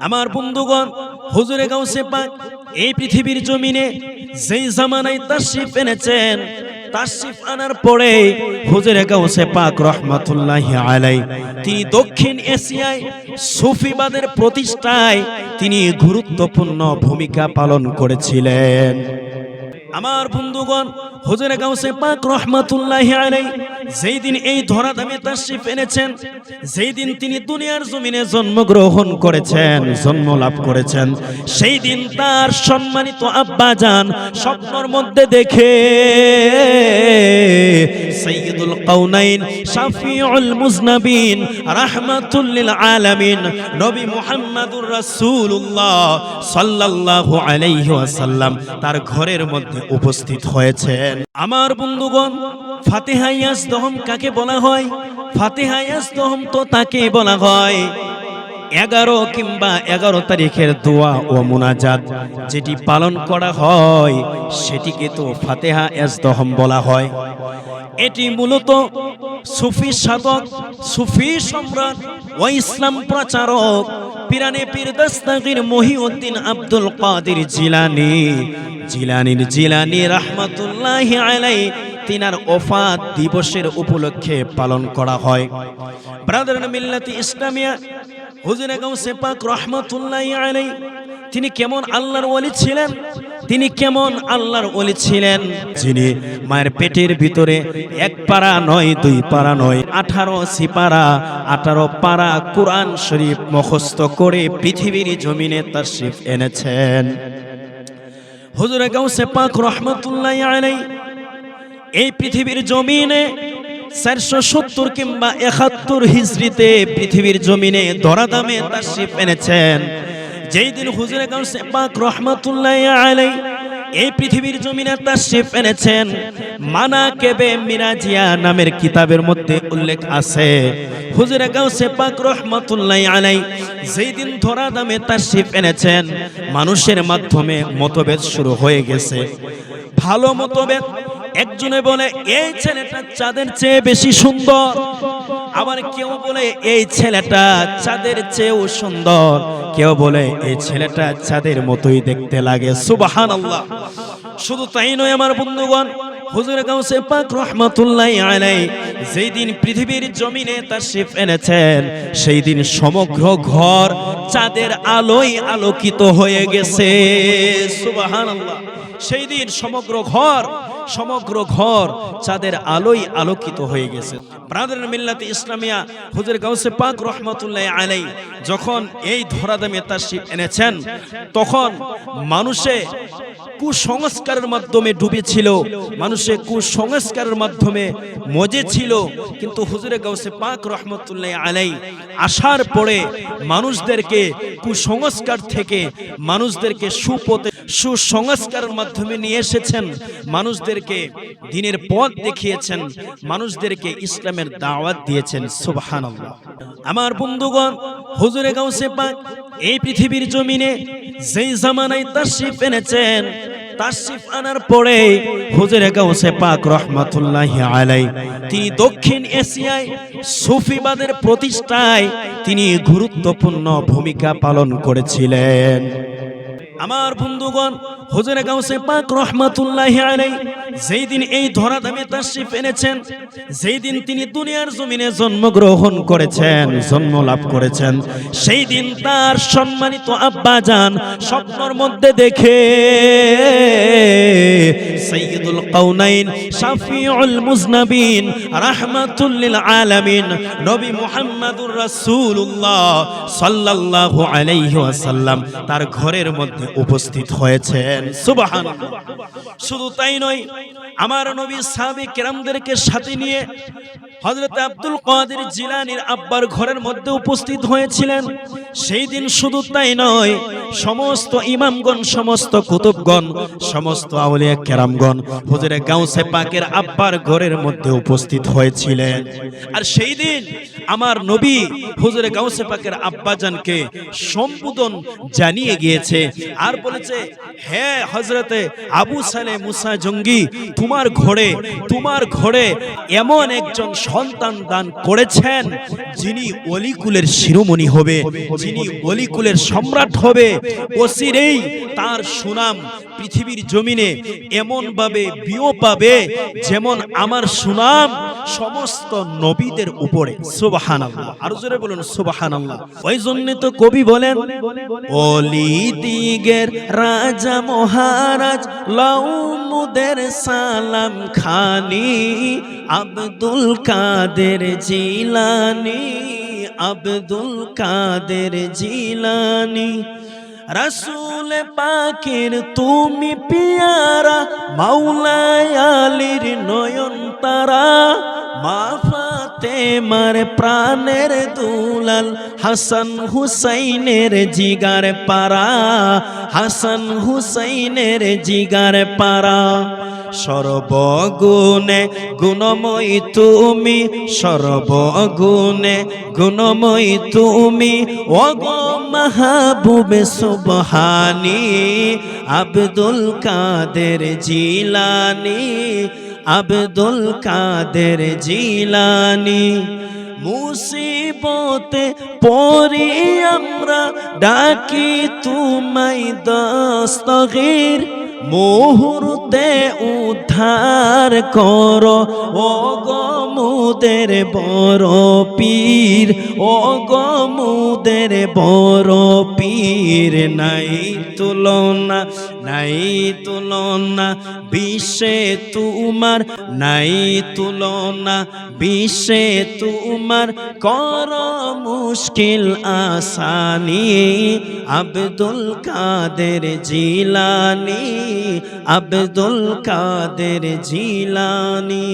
আমার বন্ধুগণ, হুজুরে গাউসে পাক, এই পৃথিবীর জমিনে যেই জামানায় তাশরিফ এনেছেন, তাশরিফ আনার পরে হুজুরে গাউসে পাক রহমাতুল্লাহি আলাই তিনি দক্ষিণ এশিয়ায় সুফিবাদের প্রতিষ্ঠায় তিনি গুরুত্বপূর্ণ ভূমিকা পালন করেছিলেন। আমার বন্ধুগণ, হুজুরে গাউসে পাক রহমাতুল্লাহ আলাই যেই দিন এই ধরা ধরাধামে তাশরিফ এনেছেন, যেই দিন তিনি দুনিয়ার জমিনে জন্মগ্রহণ করেছেন জন্ম লাভ করেছেন, সেই দিন তার সম্মানিত আব্বা স্বপ্নর মধ্যে দেখে সাইয়্যিদুল কাউনাইন শাফিউল মুজনাবিন, রাহমাতুল লিল আলামিন, নবী মুহাম্মাদুর রাসূলুল্লাহ সাল্লাল্লাহু আলাইহি ওয়াসাল্লাম তার ঘরের মধ্যে উপস্থিত হয়েছেন। আমার বন্ধুগণ, ফাতিহা ইয়াজদহম কাকে বলা হয়? ফাতিহা ইয়াজদহম তো তাকে বলা হয়। এগারো কিংবা এগারো তারিখের দোয়া ও মোনাজাত যেটি পালন করা হয়, সেটিকে তো ফাতেহা এজদহম বলা হয়। এটি মূলত সুফি সাধক, সুফি সম্রাট ও ইসলাম প্রচারক পিরানে পীর দস্তাগির মহিউদ্দিন আব্দুল কাদের জিলানি। জিলানির জিলানি রহমতুল্লাহ আলাই তিনার ওফাত দিবসের উপলক্ষে পালন করা হয়। ব্রাদার মিল্লাতি ইসলামিয়া হুজুরে গাউসে পাক রহমতুল্লাহ আলাই তিনি কেমন আল্লাহর ওলি ছিলেন? তিনি কেমন আল্লাহর ওলি ছিলেন? যিনি মায়ের পেটের ভিতরে এক পারা নয়, দুই পারা নয়, আঠারো সিপারা, আঠারো পারা কোরআন শরীফ মুখস্থ করে পৃথিবীর জমিনে তাশরিফ এনেছেন। হুজুরে গাউসে পাক রহমতুল্লাহ আলাই এই পৃথিবীর জমিনে চারশো সত্তর কিংবা একাত্তর হিজড়িতে পৃথিবীর জমিনে দরাদামে তাশরিফ এনেছেন। যেই দিন হুজুরে রহমতুল্লাহ আলাই এই পৃথিবীর জমিনে তাশরিফ এনেছেন। মানা কেবে মিরাজিয়া নামের কিতাবের মধ্যে উল্লেখ আছে। হুজুরে গাউসে পাক রহমতুল্লাহ আলাই যেই দিন ধরা দামে তাশরিফ এনেছেন, মানুষের মাধ্যমে মতভেদ শুরু হয়ে গেছে। ভালো মতভেদ একজনে বলে, এই ছেলেটা চাঁদের চেয়ে বেশি সুন্দর। আবার কেউ বলে, এই ছেলেটা চাঁদের চেয়েও সুন্দর। কেউ বলে, এই ছেলেটা চাঁদের মতোই দেখতে লাগে। সুবাহান আল্লাহ শুধু তাই নয়, আমার বন্ধুগণ, হুজুর গাউসে পাক রহমাতুল্লাহ আলাই যেই দিন পৃথিবীর জমিনে তার তাশরিফ এনেছেন, সেই দিন সমগ্র ঘর চাঁদের আলোয় আলোকিত হয়ে গেছে। সুবহানাল্লাহ। সেই দিন সমগ্র ঘর সমগ্র ঘর চাঁদের আলোয় আলোকিত হয়ে গেছে। ব্রাদার মিল্লাতে ইসলামিয়া হুজুর গাউসে পাক রহমাতুল্লাহ আলাই যখন এই ধরাদামে তাশরিফ এনেছেন, তখন মানুষে কুসংস্কারের মাধ্যমে ডুবেছিল। মানুষে কুসংস্কারের মাধ্যমে মজে ছিল। কিন্তু হুজুরে গাউসে পাক রহমতুল্লাহ আলাই আসার পরে মানুষদেরকে কুসংস্কার থেকে, মানুষদেরকে সুপথে, সুসংস্কারের মাধ্যমে নিয়ে এসেছেন। মানুষদেরকে দিনের পথ দেখিয়েছেন। মানুষদেরকে ইসলামের দাওয়াত দিয়েছেন। সুবহানাল্লাহ। আমার বন্ধুগণ, হুজুরে গাউসে পাক এই পৃথিবীর জমিনে যেই জামানায় তাশরিফ এনেছেন তাশরিফ আনার পরে হুজুরে গাউসে পাক রহমাতুল্লাহ আলাই। তিনি দক্ষিণ এশিয়ায় সুফিবাদের প্রতিষ্ঠায় তিনি গুরুত্বপূর্ণ ভূমিকা পালন করেছিলেন। আমার বন্ধুগণ, হুজুরে গাউসে পাক রহমাতুল্লাহ আলাই। যেই দিন এই ধরাধামে তাশরিফ এনেছেন, যেই দিন তিনি দুনিয়ার জমিনে জন্মগ্রহণ করেছেন জন্ম লাভ করেছেন, সেই দিন তার সম্মানিত আব্বা যান স্বপ্নর মধ্যে দেখে সাইয়্যিদুল কাউনাইন শাফিউল মুজনাবিন, রাহমাতুল লিল আলামিন, নবী মুহাম্মাদুর রাসূলুল্লাহ সাল্লাল্লাহু আলাইহি ওয়াসাল্লাম তার ঘরের মধ্যে উপস্থিত হয়েছেন। সুবহানাল্লাহ। শুধু তাই নয় আমার নবী সাহাবি কেরামদেরকে সাথে নিয়ে হযরত আব্দুল কাদের জিলানির আব্বার ঘরের মধ্যে উপস্থিত হয়েছিলেন। সেই দিন শুধু তাই নয়, সমস্ত ইমামগণ, সমস্ত কুতুবগণ, সমস্ত আউলিয়া কেরামগণ, হুজুরে গাউসে পাকের আব্বার ঘরের মধ্যে উপস্থিত হয়েছিলেন। আর সেই দিন আমার নবী হুজুরে গাউসে পাকের আব্বাজানকে সম্বোধন জানিয়ে গিয়েছে আর বলেছে হ্যাঁ হজরতে আবু সালে মুসা জঙ্গি, তোমার ঘরে তোমার ঘরে এমন একজন সন্তান দান করেছেন, যিনি অলিকুলের শিরোমণি হবে, যিনি অলিকুলের সম্রাট হবে, অসিরেই তার সুনাম পৃথিবীর জমিনে এমনভাবে বিয় পাবে যেমন আমার সুনাম সমস্ত নবীদের উপরে। সুবাহান আল্লাহ আরও জোরে বলুন সুবাহান আল্লাহ ওই জন্য তো কবি বলেন, অলি দিগের রাজা মহারাজ লাউমুদের সালাম খানি, আব্দুল কাদের জিলানি, আব্দুল কাদের জিলানি। রসুল পাকের তুমি পিয়ারা, মাওলায় আলীর নয়ন তারা ফাতেমার প্রাণের দুলাল হাসান হুসাইনের জিগার পারা হাসান হুসাইনের জিগার পারা সর্বগুণে গুণময়ী তুমি, সর্বগুণে গুণময় তুমি। ওগো মাহবুবে সুবহানি, আব্দুল কাদের জিলানি আব্দুল কাদের জিলানি। মুসিবতে পরি আমরা ডাকি তুমাই দস্তগীর মুহূর্তে উদ্ধার কর। ও গমুদের বড় পীর ও গমুদের বড় পীর নাই তুলনা নাই তুলনা বিশ্বে তোমার নাই তুলনা বিশ্বে তোমার কর মুশকিল আসানি, আব্দুল কাদের জিলানি, আব্দুল কাদের জিলানি।